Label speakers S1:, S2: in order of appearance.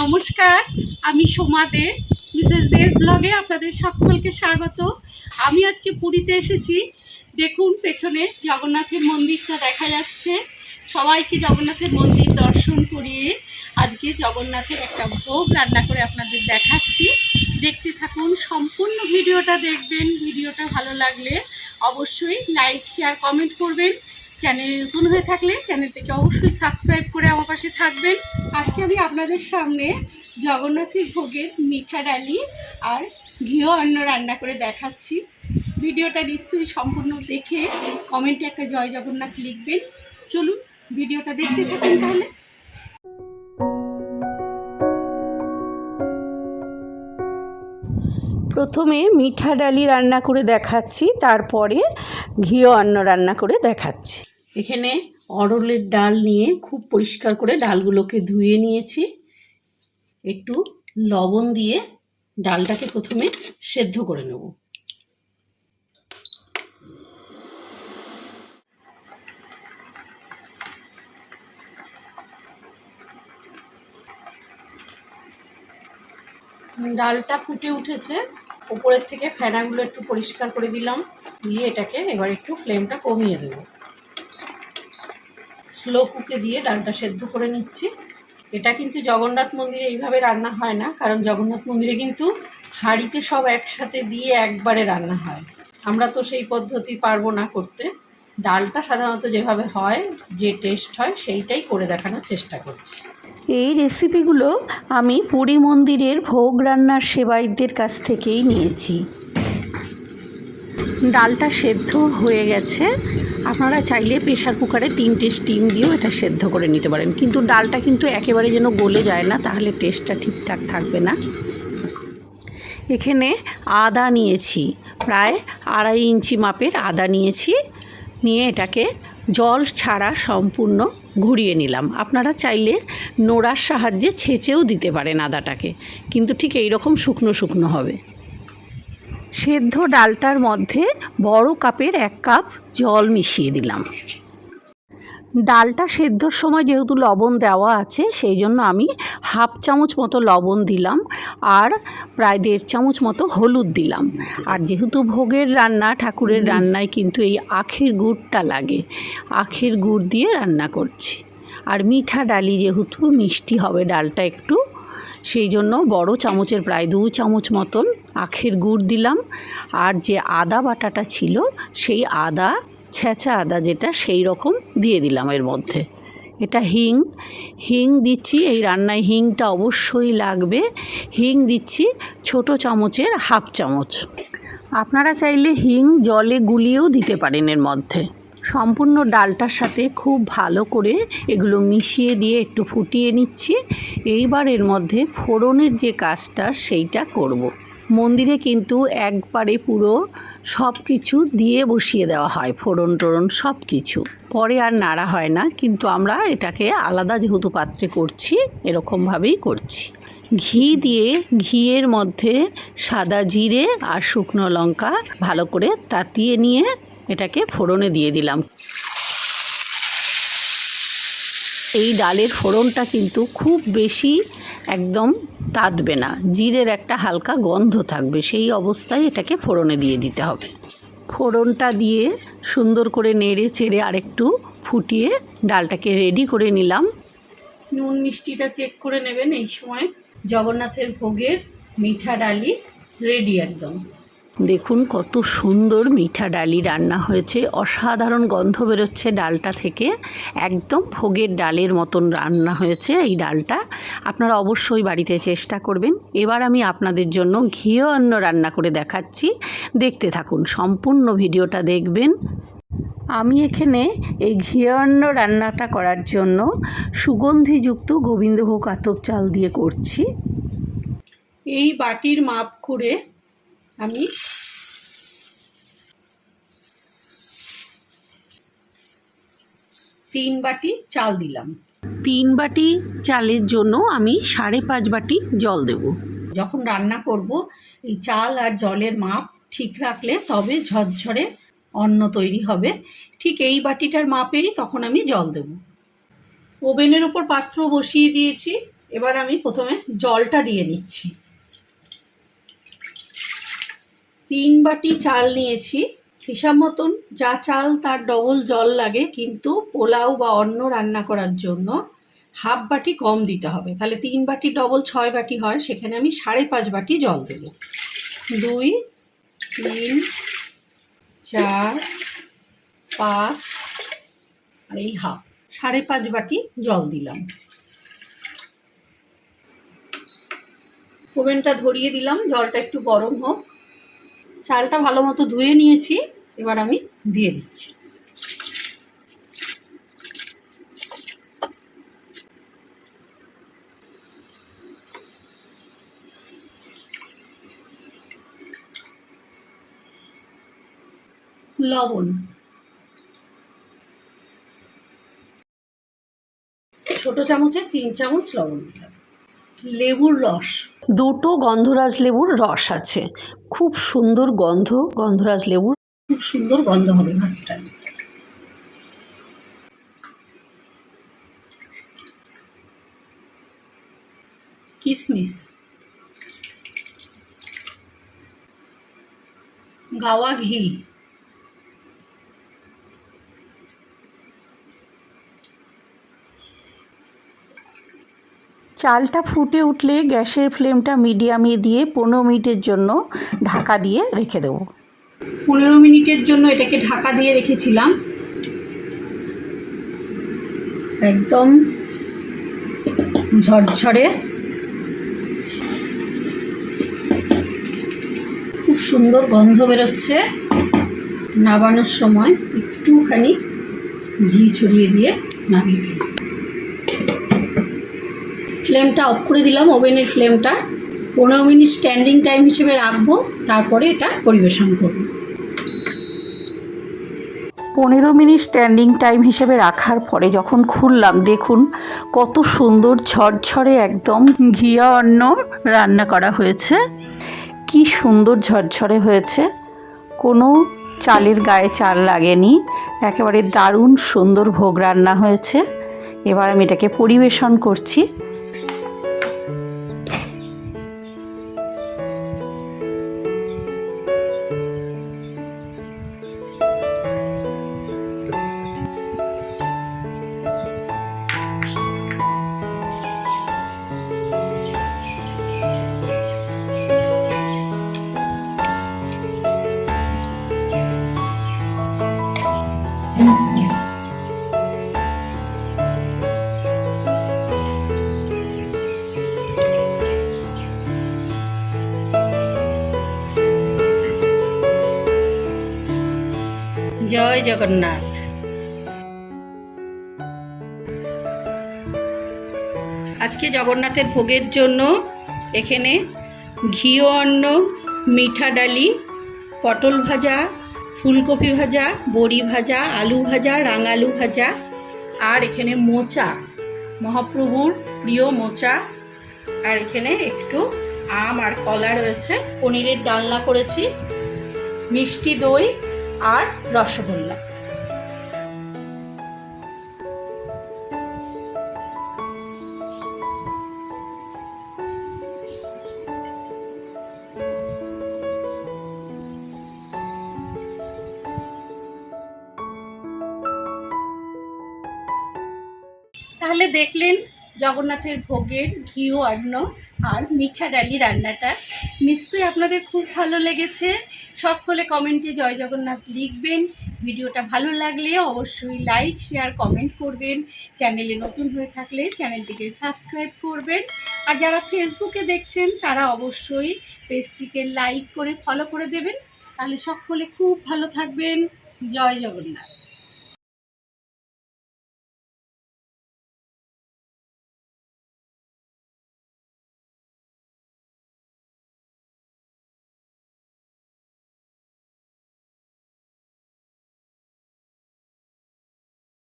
S1: নমস্কার, আমি সোমা দে মিসেস দেশ ব্লগে আপনাদের সকলকে স্বাগত। আমি আজকে পুরীতে এসেছি। দেখুন, পেছনে জগন্নাথের মন্দিরটা দেখা যাচ্ছে। সবাইকে জগন্নাথের মন্দির দর্শন করিয়ে আজকে জগন্নাথের একটা ভোগ রান্না করে আপনাদের দেখাচ্ছি। দেখতে থাকুন, সম্পূর্ণ ভিডিওটা দেখবেন। ভিডিওটা ভালো লাগলে অবশ্যই লাইক শেয়ার কমেন্ট করবেন। চ্যানেল নতুন হয়ে থাকলে চ্যানেলটিকে অবশ্যই সাবস্ক্রাইব করে আমার পাশে থাকবেন। আজকে আমি আপনাদের সামনে জগন্নাথের ভোগের মিঠা ডালি আর ঘিও অন্ন রান্না করে দেখাচ্ছি। ভিডিওটা নিশ্চয়ই সম্পূর্ণ দেখে কমেন্টে একটা জয় জগন্নাথ লিখবেন। চলুন ভিডিওটা দেখতে থাকুন তাহলে।
S2: প্রথমে মিঠা ডালি রান্না করে দেখাচ্ছি, তারপরে ঘিও অন্ন রান্না করে দেখাচ্ছি।
S1: এখানে অরলের ডাল নিয়ে খুব পরিষ্কার করে ডালগুলোকে ধুয়ে নিয়েছি। একটু লবণ দিয়ে ডালটাকে প্রথমে সেদ্ধ করে নেব। ডালটা ফুটে উঠেছে। উপরের থেকে ফেনাগুলো একটু পরিষ্কার করে দিলাম। দিয়ে এটাকে এবার একটু ফ্লেমটা কমিয়ে দেবো। স্লো কুকে দিয়ে ডালটা সেদ্ধ করে নিচ্ছি। এটা কিন্তু জগন্নাথ মন্দিরে এইভাবে রান্না হয় না, কারণ জগন্নাথ মন্দিরে কিন্তু হাঁড়িতে সব একসাথে দিয়ে একবারে রান্না হয়। আমরা তো সেই পদ্ধতি পারব না করতে। ডালটা সাধারণত যেভাবে হয়, যে টেস্ট হয়, সেইটাই করে দেখানোর চেষ্টা করছি।
S2: এই রেসিপিগুলো আমি পুরী মন্দিরের ভোগ রান্নার সেবাইদের কাছ থেকেই নিয়েছি। ডালটা সেদ্ধ হয়ে গেছে। আপনারা চাইলে প্রেশার কুকারে তিনটে স্টিম দিয়েও এটা সেদ্ধ করে নিতে পারেন। কিন্তু ডালটা কিন্তু একেবারে যেন গলে যায় না, তাহলে টেস্টটা ঠিকঠাক থাকবে না। এখানে আদা নিয়েছি, প্রায় আড়াই ইঞ্চি মাপের আদা নিয়েছি। নিয়ে এটাকে জল ছাড়া সম্পূর্ণ ঘুরিয়ে নিলাম। আপনারা চাইলে নোড়ার সাহায্যে ছেঁচেও দিতে পারেন আদাটাকে, কিন্তু ঠিক এই রকম শুকনো শুকনো হবে। সেদ্ধ ডালটার মধ্যে বড় কাপের এক কাপ জল মিশিয়ে দিলাম। ডালটা সেদ্ধর সময় যেহেতু লবণ দেওয়া আছে, সেই জন্য আমি হাফ চামচ মতো লবণ দিলাম আর প্রায় দেড় চামচ মতো হলুদ দিলাম। আর যেহেতু ভোগের রান্না, ঠাকুরের রান্নায় কিন্তু এই আখের গুড়টা লাগে, আখের গুড় দিয়ে রান্না করছি। আর মিঠা ডালি যেহেতু মিষ্টি হবে ডালটা একটু, সেই জন্য বড় চামচের প্রায় দু চামচ মতন আখের গুড় দিলাম। আর যে আদা বাটাটা ছিল, সেই আদা, ছেঁচা আদা যেটা, সেই রকম দিয়ে দিলাম এর মধ্যে। এটা হিং। হিং দিচ্ছি, এই রান্নায় হিংটা অবশ্যই লাগবে। হিং দিচ্ছি ছোট চামচের হাফ চামচ। আপনারা চাইলে হিং জলে গুলিয়েও দিতে পারেন এর মধ্যে। সম্পূর্ণ ডালটার সাথে খুব ভালো করে এগুলো মিশিয়ে দিয়ে একটু ফুটিয়ে নিচ্ছি। এইবার এর মধ্যে ফোড়নের যে কাজটা, সেইটা করব। মন্দিরে কিন্তু একবারে পুরো সব কিছু দিয়ে বসিয়ে দেওয়া হয়, ফোড়ন টোড়ন সব কিছু পরে আর নাড়া হয় না, কিন্তু আমরা এটাকে আলাদা যেহেতু পাত্রে করছি, এরকমভাবেই করছি। ঘি দিয়ে, ঘিয়ের মধ্যে সাদা জিরে আর শুকনো লঙ্কা ভালো করে তাতিয়ে নিয়ে এটাকে ফোড়নে দিয়ে দিলাম। এই ডালের ফোড়নটা কিন্তু খুব বেশি একদম তাতবে না। জিরের একটা হালকা গন্ধ থাকবে, সেই অবস্থায় এটাকে ফোড়নে দিয়ে দিতে হবে। ফোড়নটা দিয়ে সুন্দর করে নেড়ে চেড়ে আরেকটু ফুটিয়ে ডালটাকে রেডি করে নিলাম।
S1: নুন মিষ্টিটা চেক করে নেবেন এই সময়। জগন্নাথের ভোগের মিঠা ডালি রেডি একদম।
S2: দেখুন কত সুন্দর মিঠা ডালি রান্না হয়েছে। অসাধারণ গন্ধ বেরোচ্ছে ডালটা থেকে। একদম ভোগের ডালের মতন রান্না হয়েছে এই ডালটা। আপনারা অবশ্যই বাড়িতে চেষ্টা করবেন। এবার আমি আপনাদের জন্য ঘিও অন্ন রান্না করে দেখাচ্ছি। দেখতে থাকুন, সম্পূর্ণ ভিডিওটা দেখবেন। আমি এখানে এই ঘিয়ান্ন রান্নাটা করার জন্য সুগন্ধিযুক্ত গোবিন্দভোগ আতপ চাল দিয়ে করছি।
S1: এই বাটির মাপ করে আমি তিন বাটি চাল দিলাম।
S2: তিন বাটি চালের জন্য আমি সাড়ে পাঁচ বাটি জল দেব।
S1: যখন রান্না করব এই চাল আর জলের মাপ ঠিক রাখলে তবে ঝরঝরে অন্ন তৈরি হবে। ঠিক এই বাটিটার মাপেই তখন আমি জল দেব। ওভেনের ওপর পাত্র বসিয়ে দিয়েছি।
S2: এবার আমি প্রথমে জলটা দিয়ে নিচ্ছি। তিন বাটি চাল নিয়েছি। হিসাব মতন যা চাল তার ডবল জল লাগে, কিন্তু পোলাও বা অন্য রান্না করার জন্য হাফ বাটি কম দিতে হবে। তাহলে তিন বাটি ডবল ছয় বাটি হয়, সেখানে আমি সাড়ে পাঁচ বাটি জল দেবো। দুই, তিন, চার, পাঁচ, আর এই হাফ। সাড়ে পাঁচ বাটি জল দিলাম। ওভেনটা ধরিয়ে দিলাম, জলটা একটু গরম হোক। চালটা ভালো মতো ধুয়ে নিয়েছি, এবার আমি দিয়ে দিচ্ছি। লবণ। ছোট চামচে তিন চামচ লবণ দিলাম। লেবুর রস।
S3: দুটো গন্ধরাজ লেবুর রস আছে। খুব সুন্দর গন্ধ গন্ধরাজ লেবুর।
S2: খুব সুন্দর গন্ধ হবে কিশমিশ গাওয়া ঘি।
S3: চালটা ফুটে উঠলে গ্যাসের ফ্লেমটা মিডিয়ামে দিয়ে পনেরো মিনিটের জন্য ঢাকা দিয়ে রেখে দেবো।
S2: পনেরো মিনিটের জন্য এটাকে ঢাকা দিয়ে রেখেছিলাম। একদম ঝরঝরে। খুব সুন্দর গন্ধ বেরোচ্ছে নাবানোর সময়। একটুখানি ঘি ছড়িয়ে দিয়ে নামিয়ে। ফ্লেমটা অফ করে দিলাম ওভেনের ফ্লেমটা পনেরো মিনিট স্ট্যান্ডিং টাইম হিসেবে রাখব, তারপরে এটা পরিবেশন করব।
S3: পনেরো মিনিট স্ট্যান্ডিং টাইম হিসেবে রাখার পরে যখন খুললাম, দেখুন কত সুন্দর ঝরঝরে একদম ঘিয়া অন্ন রান্না করা হয়েছে। কি সুন্দর ঝরঝরে হয়েছে। কোনো চালের গায়ে চাল লাগেনি, একেবারে দারুণ সুন্দর ভোগ রান্না হয়েছে। এবার আমি এটাকে পরিবেশন করছি।
S2: জয় জগন্নাথ। আজকে জগন্নাথের ভোগের জন্য এখানে ঘিও অন্ন মিঠা ডালি পটল ভাজা ফুলকপি ভাজা, বড়ি ভাজা, আলু ভাজা, রাঙালু ভাজা, আর এখানে মোচা। মহাপ্রভুর প্রিয় মোচা। আর এখানে একটু আম আর কলা রয়েছে। পনিরের ডালনা করেছি, মিষ্টি দই আর রসগোল্লা। তাহলে দেখলেন জগন্নাথের ভোগের ঘিও অন্ন আর মিঠা ডালি রান্নাটা। নিশ্চয়ই আপনাদের খুব ভালো লেগেছে। সকলে কমেন্টে জয় জগন্নাথ লিখবেন। ভিডিওটা ভালো লাগলে অবশ্যই লাইক, শেয়ার, কমেন্ট করবেন। চ্যানেলে নতুন হয়ে থাকলে চ্যানেলটিকে সাবস্ক্রাইব করবেন। আর যারা ফেসবুকে দেখছেন, তারা অবশ্যই পেজটিকে লাইক করে ফলো করে দেবেন। তাহলে সকলে খুব ভালো থাকবেন। জয় জগন্নাথ।